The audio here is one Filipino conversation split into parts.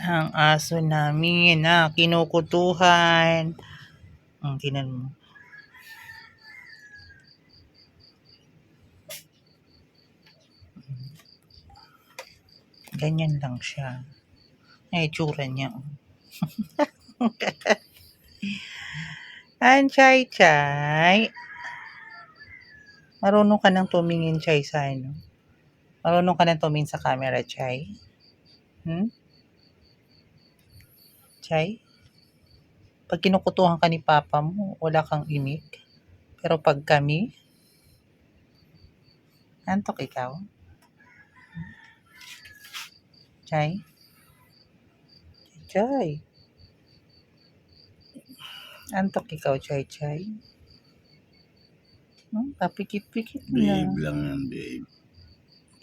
ang aso namin na kinukutuhan. Ang tinan mo. Ganyan lang siya. Ay, tsura niya. oh. Ang chay chay. Marunong ka nang tumingin chay sa ano? Marunong ka nang tumingin sa camera chay? Hmm? Chay? Pag kinukutuhan ka ni papa mo, wala kang imik. Pero pag kami, antok ikaw? Chay? Chay? Antok ikaw, Chay Chay? Hmm? Papikit-pikit na. Babe lang yan, babe.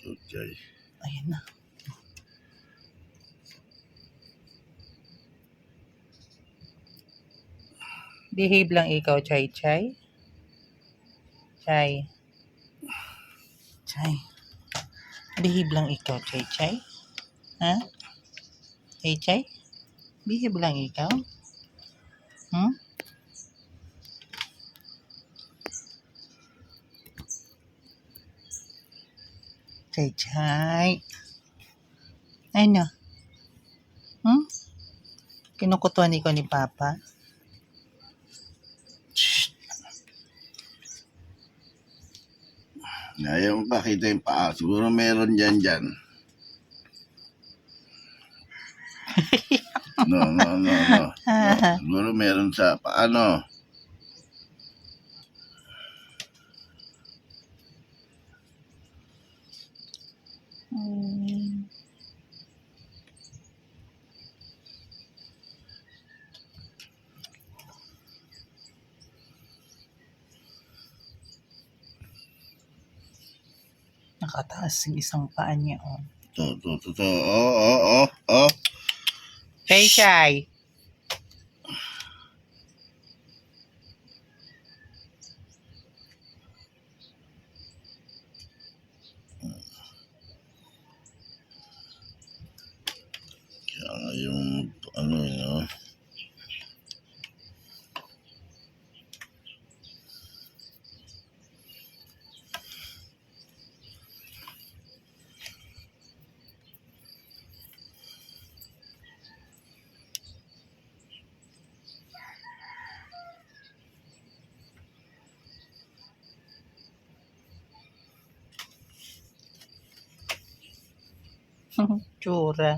Okay. Ayan na. Behave lang ikaw, Chay Chay. Chay. Chay. Behave lang ikaw, Chay Chay. Ha? Chay Chay? Behave lang ikaw. Hmm? Chay Chay. Ano? Hmm? Kinukutuhan ikaw ni Papa? Ayaw mo pakita yung paa. Siguro meron dyan dyan. No, no, no, no. Siguro meron sa paano. Hmm. Nakataas yung isang paa niya, oh. To, to, to, to. Oh, oh, oh, oh. Chay Chay! Kaya nga yung, ano yun, oh. Tsura.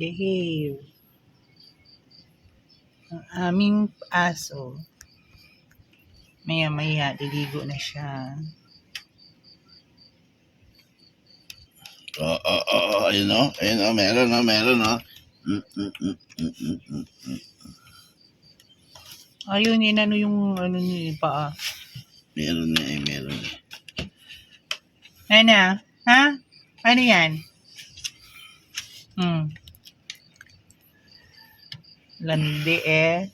Behave. Ang aming aso. Maya-maya, liligo na siya. Oh, oh, oh, oh. Ayun, oh. Ayun, oh. Meron, oh. Meron, oh. Mm, mm, mm, mm, mm. Ayun, inano yung ano niya, paa. Meron na, eh. Meron na. Ano? Ha? Ano yan? Hmm. Landi eh.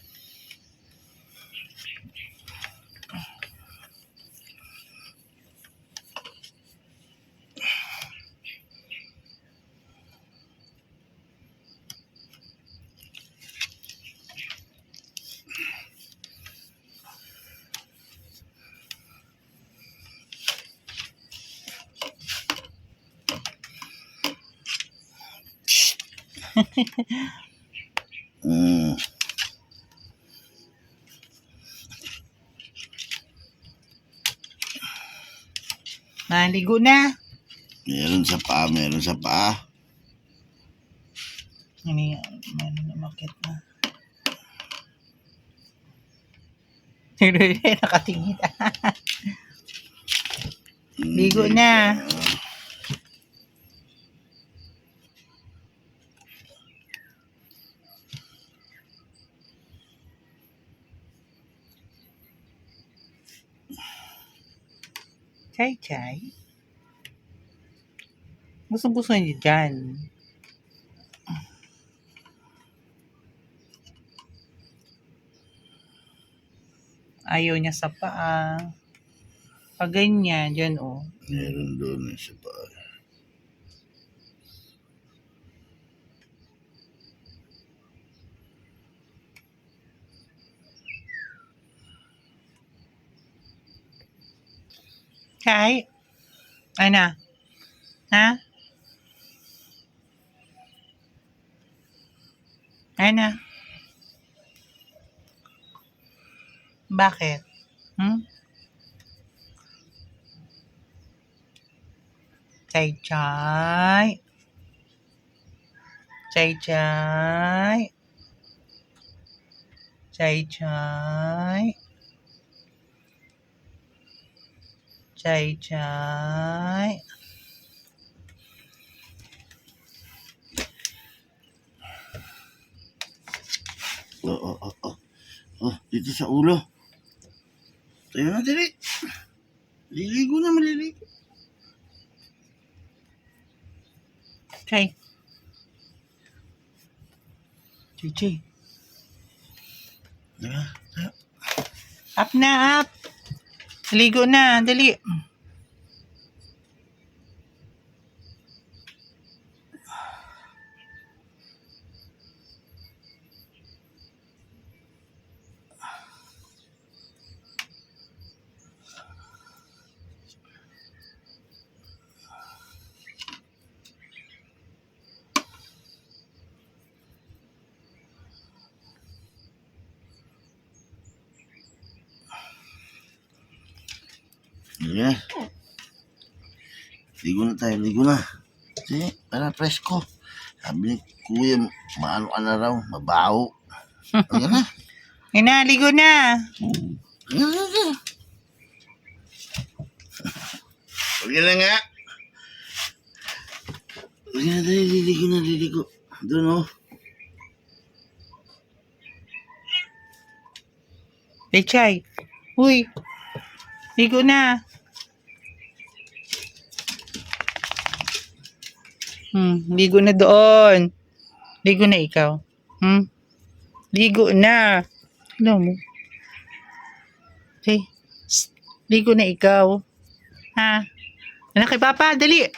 Mm. Naligo na. Meron sa paa, meron sa paa. Yan? Ano na makit na. Nakatingin. Ligo na. Chay Chay. Gusto gusto niyo dyan. Ayaw niya sa paa. Pag ganyan, dyan oh. Meron doon eh, sa pa. Chay? Ano? Ha? Ano? Bakit? Hmm? Chay Chay? Chay Chay? Chay Chay? Chay Chay? Oh, oh, oh, oh. Oh, dito sa ulo. Tayo na, dili. Liligo na, maliligo. Chay. Chay Chay. Diba? Up na, up. Ligo na, dali. Sige. Ligo na tayo, ligo na. Sige, para presko. Sabi ni kuya, maano ka na raw, mabaho. Ayan na. Ligo na. Ayan na, ayan. Huwag na nga. Huwag na tayo, liligo na, liligo. Doon oh. Chay Chay. Uy. Ligo na. Hmm, ligo na doon. Ligo na ikaw. Hmm? Ligo na. Ano mo? Psst. Ligo na ikaw. Ha? Anak kay Papa, dali.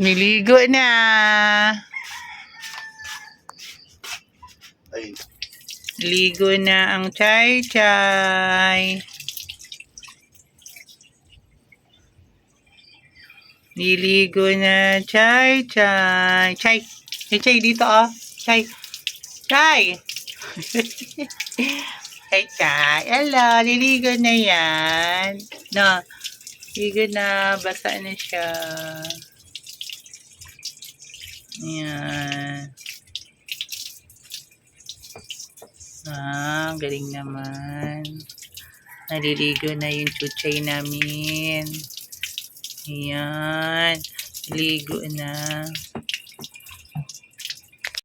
Niligo na. Ligo na ang Chay Chay. Niligo na Chay Chay. Chay. Chay, dito ah. Chay. Chay. Chay Chay. Hello, niligo na yan. No. Ligo na. Basa na siya. Ayan. Ah, galing naman. Naliligo na yung chuchay namin. Ayan. Ligo na.